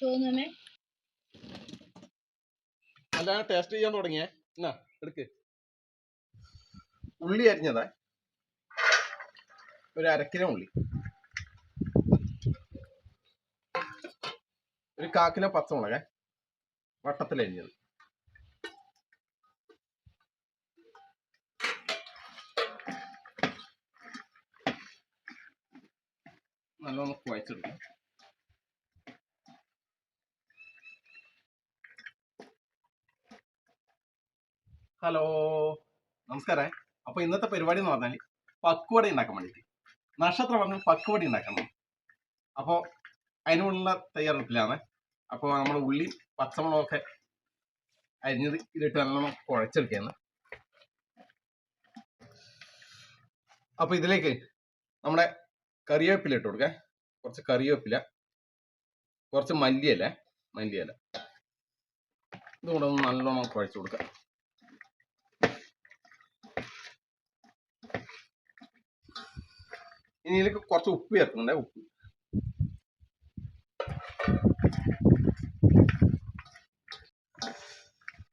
ചോന്നമേ അല്ല ടേസ്റ്റ് ചെയ്യാൻ തുടങ്ങിയേ. എന്നാ എടുക്ക്. ഉള്ളി അരിഞ്ഞതാ. ഒരു അരക്കിലോ ഉള്ളി. ഒരു കാക്കിലോ പച്ചമുളക് വട്ടത്തിൽ അരിഞ്ഞത്. നല്ലോണം കുഴച്ചെടുക്കാം. ഹലോ നമസ്കാരം. അപ്പൊ ഇന്നത്തെ പരിപാടി എന്ന് പറഞ്ഞാൽ പക്വട ഉണ്ടാക്കാൻ വേണ്ടിയിട്ട് നക്ഷത്രം പറഞ്ഞു പക്വട ഉണ്ടാക്കണം. അപ്പോൾ അതിനുള്ള തയ്യാറെടുപ്പിലാണ്. അപ്പോൾ നമ്മൾ ഉള്ളി പച്ചമുളകൊക്കെ അരിഞ്ഞത് ഇതിട്ട് നല്ലോണം കുഴച്ചെടുക്കുകയാണ്. അപ്പൊ ഇതിലേക്ക് നമ്മുടെ കറിവേപ്പില ഇട്ട് കൊടുക്ക. കുറച്ച് കറിവേപ്പില കുറച്ച് മല്ലിയല്ലേ മല്ലിയല്ല ഇതുകൂടെ ഒന്ന് നല്ലോണം കുഴച്ച് കൊടുക്കാം. ഇനി ഇതിലേക്ക് കുറച്ച് ഉപ്പ് ചേർക്കുന്നുണ്ട് ഉപ്പ്.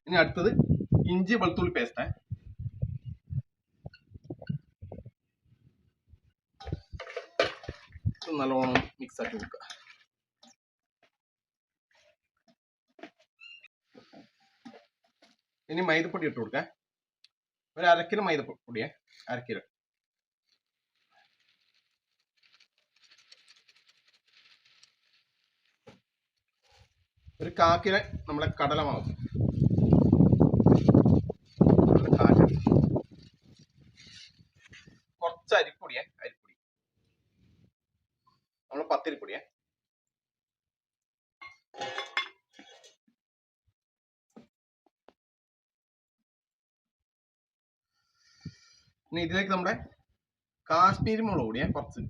ഇനി അടുത്തത് ഇഞ്ചി വെളുത്തുള്ളി പേസ്റ്റ് നല്ലോണം മിക്സ് ആക്കി കൊടുക്കുക ഇനി മൈദപ്പൊടി ഇട്ട് കൊടുക്കാം ഒരു അരക്കിലോ മൈദപ്പൊടിയേ അരക്കിലോ. ഒരു കാക്കിനെ നമ്മളെ കടലമാവും. കുറച്ച് അരിപ്പൊടിയെ അരിപ്പൊടി. നമ്മൾ പത്തിരിപ്പൊടിയെ. ഇനി ഇതിലേക്ക് നമ്മുടെ കാശ്മീരി മുളക് പൊടിയെ കുറച്ച്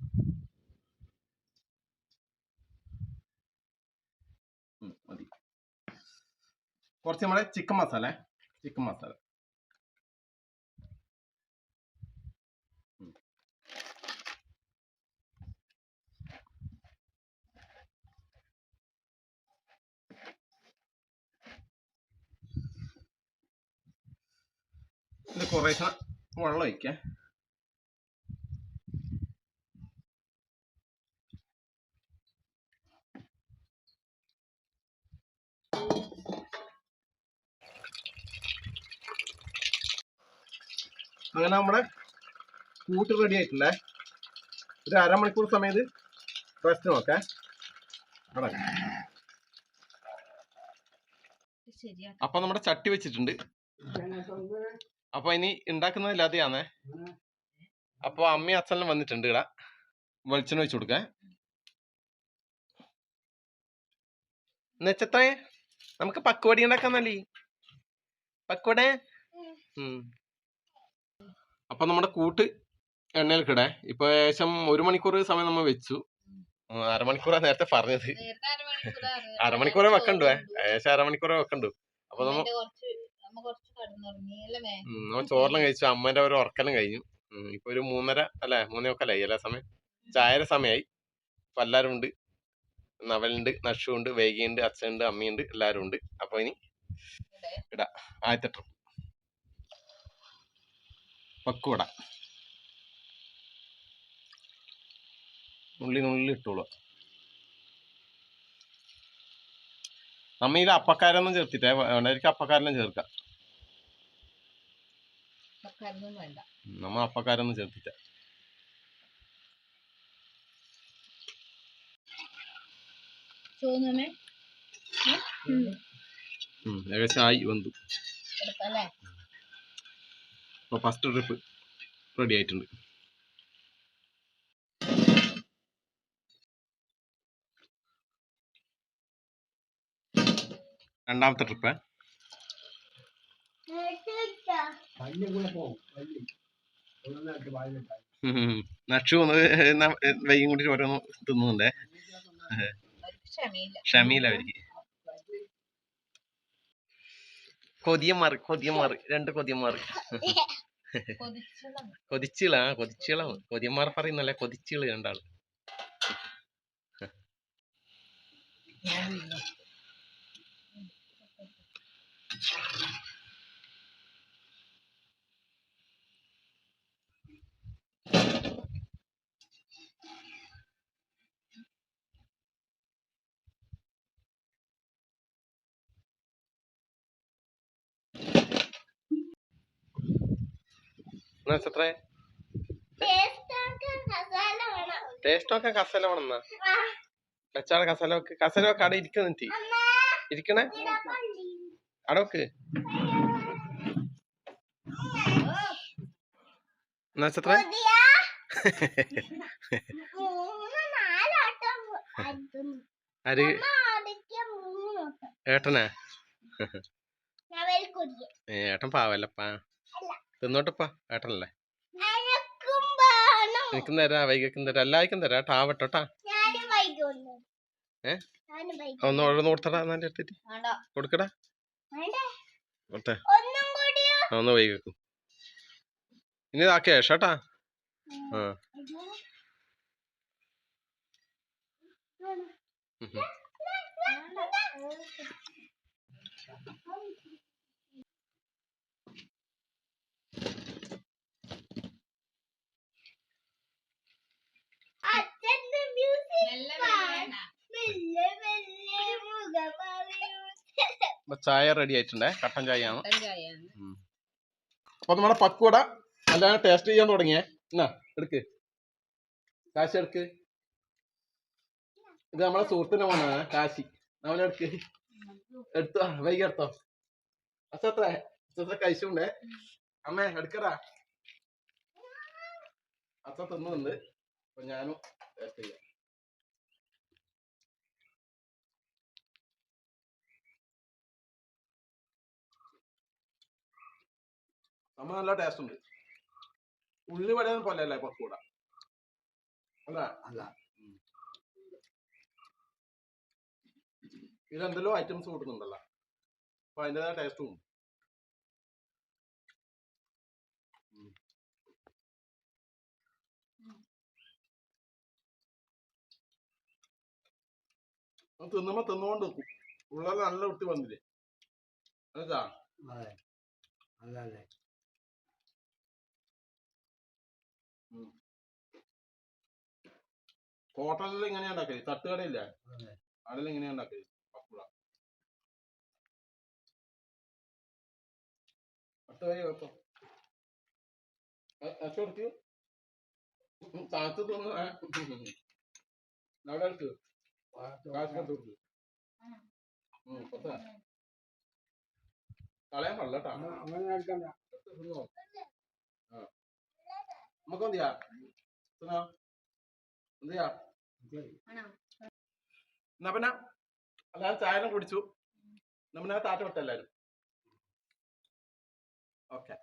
കുറച്ച് നമ്മുടെ ചിക്കൻ മസാല ചിക്കൻ മസാല. ഇത് കുറേശ്ശെ വെള്ളം ഒഴിക്കാം അങ്ങനെ നമ്മുടെ കൂട്ട് റെഡി ആയിട്ടില്ലേ ഒരു അരമണിക്കൂർ സമയത്ത് റെസ്റ്റ് നോക്കേ. അപ്പൊ നമ്മുടെ ചട്ടി വെച്ചിട്ടുണ്ട്. അപ്പൊ ഇനി ഉണ്ടാക്കുന്നത് ലതയാന്നേ അപ്പൊ അമ്മയും അച്ഛനും വന്നിട്ടുണ്ട് ഇടാ വെളിച്ചെണ്ണ വെച്ചു കൊടുക്കാൻ. എന്നുവെച്ചത്രേ നമുക്ക് പക്കുവടി ഉണ്ടാക്കാന്നല്ലേ? പക്കോടെ ഉം. അപ്പൊ നമ്മുടെ കൂട്ട് എണ്ണയിൽ കിടേ. ഇപ്പൊ ഏകദേശം ഒരു മണിക്കൂർ സമയം നമ്മൾ വെച്ചു. അരമണിക്കൂറാ നേരത്തെ പറഞ്ഞത്. അരമണിക്കൂറെ വെക്കണ്ടു ഏകദേശം അരമണിക്കൂറേ വെക്കണ്ടു. അപ്പൊ നമ്മ നമ്മ ചോറെല്ലാം കഴിച്ചു. അമ്മേന്റെ ഒരു ഉറക്കലും കഴിഞ്ഞു. ഇപ്പൊ ഒരു മൂന്നര അല്ലെ? മൂന്നേ ഒക്കലായി എല്ലാ സമയം? ചായയുടെ സമയമായി അപ്പൊ എല്ലാരും ഉണ്ട്. നവലുണ്ട് നഷുണ്ട് വേഗിയുണ്ട് അച്ഛനുണ്ട് അമ്മയുണ്ട് എല്ലാരും ഉണ്ട്. അപ്പൊ ഇനി ഇടാ. ആദ്യത്തെ ട്രിപ്പ്. പക്കുവട ഉള്ളിനുള്ളിൽ ഇട്ടോളൂ നമ്മ ഇതിൽ അപ്പക്കാരൊന്നും ചേർത്തിട്ടേ വേണ്ടായിരിക്കും അപ്പക്കാരനും ചേർക്കാം. നമ്മ അപ്പക്കാരൊന്നും ചേർത്തിട്ട. ഏകദേശം ആയി വന്നു. എടുക്കല്ലേ അപ്പൊ ഫസ്റ്റ് ട്രിപ്പ് റെഡി ആയിട്ടുണ്ട്. രണ്ടാമത്തെ ട്രിപ്പ് നക്ഷു ഒന്ന് ന- വൈകും കൂടി ഓരോന്ന് തിന്നുന്നുണ്ടേ? ക്ഷമയില്ല അവർക്ക്. കൊതിയന്മാർ കൊതിയന്മാർ രണ്ട് കൊതിയന്മാർ കൊതിച്ചിള കൊതിച്ചിളാ കൊതിച്ചിളാണ് കൊതിയന്മാർ പറയുന്നല്ലേ കൊതിച്ചിൾ രണ്ടാൾ. നക്ഷത്രേ ടേസ്റ്റ് ഒക്കെ കസല വേണമെന്നാ വെച്ചാണ് കസല വെക്ക് കസല വെക്ക് അവിടെ ഇരിക്കുന്നിട്ട് ഇരിക്കണേ? അവിടെ വെക്ക്. നക്ഷത്രേ ആര്? ഏട്ടനാ? ഏട്ടൻ പാവല്ലപ്പാ. തിന്നോട്ടപ്പാ ഏട്ടനല്ലേ? എനിക്കും തരാം വൈകിക്കും തരാം എല്ലാവർക്കും തരാം ഏട്ടാ ആവട്ടോട്ടാ ഏ? ഒന്ന് ഓരോന്ന് കൊടുത്തടാ എന്നാന്റെ എടുത്തിട്ട് കൊടുക്കടാ. കൊടുത്തേ. ഒന്നും വൈകിക്കും ഇനി ഇതാക്കിയ ശേഷട്ടാ ആ ഉം. മെല്ലെ മെല്ലെ അപ്പൊ ചായ റെഡി ആയിട്ടുണ്ടേ. കട്ടൻ ചായയാണ്. അപ്പൊ നമ്മുടെ പക്വട അല്ലാതെ ടേസ്റ്റ് ചെയ്യാൻ തുടങ്ങിയേ. എന്നാ എടുക്ക്. കാശി എടുക്ക്. ഇത് നമ്മളെ സുഹൃത്തിന്റെ മോനാണ് കാശി. അവനെടുക്ക് എടുത്തോ വൈകി എടുത്തോ. അസത്ര അസത്ര കഴിച്ചുണ്ടേ. അമ്മേ എടുക്കടാ. അസ തിന്നുന്നുണ്ട്. അപ്പൊ ഞാനും ടേസ്റ്റ് ചെയ്യാം. നമ്മ നല്ല ടേസ്റ്റ് ഉണ്ട്. ഉള്ളി വടയൊന്നും പോലെ അല്ലേ? കുറച്ചു അല്ല. ഇതിലെന്തെല്ലോ ഐറ്റംസ് കൂട്ടുന്നുണ്ടല്ലോ. അപ്പൊ അതിന്റെതായ ടേസ്റ്റും ഉണ്ട്. തിന്നുമ്പോ തിന്നുകൊണ്ട് നിൽക്കും. ഉള്ളത് നല്ല ഒട്ടി വന്നില്ലേ? അതാ അതെ. ഹോട്ടലിൽ ഇങ്ങനെ ഉണ്ടാക്കൽ. തട്ടുകടയില്ല? അതെ. അതിൽ ഇങ്ങനെ ഉണ്ടാക്കൽ. പപ്പുള പത്ത് വെപ്പം താത്ത് അവിടെ എടുക്ക് കാശ് കളയാൻ പാടില്ല കേട്ടാ. നമുക്ക്? എന്തിയാ? ശരി എന്നാ പിന്നെ ചായനെ കുടിച്ചു. നമ്മനാ താറ്റ വിട്ടല്ലാരും ഓക്കെ.